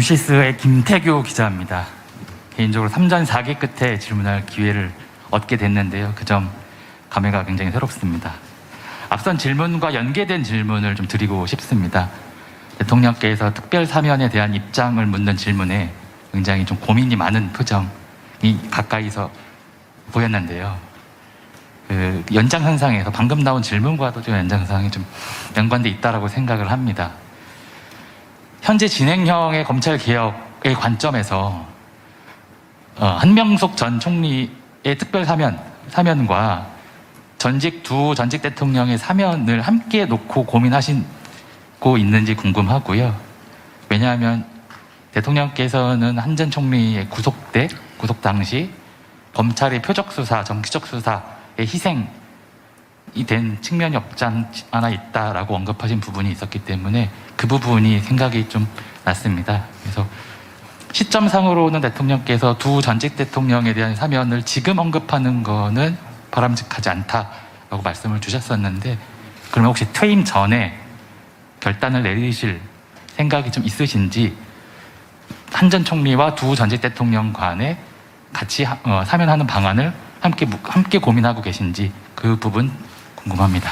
뉴시스의 김태규 기자입니다. 개인적으로 3전 4기 끝에 질문할 기회를 얻게 됐는데요. 그 점 감회가 굉장히 새롭습니다. 앞선 질문과 연계된 질문을 좀 드리고 싶습니다. 대통령께서 특별 사면에 대한 입장을 묻는 질문에 굉장히 좀 고민이 많은 표정이 가까이서 보였는데요. 그 연장선상에서 방금 나온 질문과도 좀 연장선상이 좀 연관돼 있다라고 생각을 합니다. 현재 진행형의 검찰 개혁의 관점에서 어, 한명숙 전 총리의 특별 사면 사면과 전직 두 전직 대통령의 사면을 함께 놓고 고민하시고 있는지 궁금하고요. 왜냐하면 대통령께서는 한전 총리의 구속 때 구속 당시 검찰의 표적 수사, 정치적 수사의 희생이 된 측면이 없지 않- 않아 있다라고 언급하신 부분이 있었기 때문에 그 부분이 생각이 좀 났습니다. 그래서 시점상으로는 대통령께서 두 전직 대통령에 대한 사면을 지금 언급하는 거는 바람직하지 않다라고 말씀을 주셨었는데 그러면 혹시 퇴임 전에 결단을 내리실 생각이 좀 있으신지 한 전 총리와 두 전직 대통령 간에 같이 하- 어, 사면하는 방안을 함께 무- 함께 고민하고 계신지 그 부분 궁금합니다.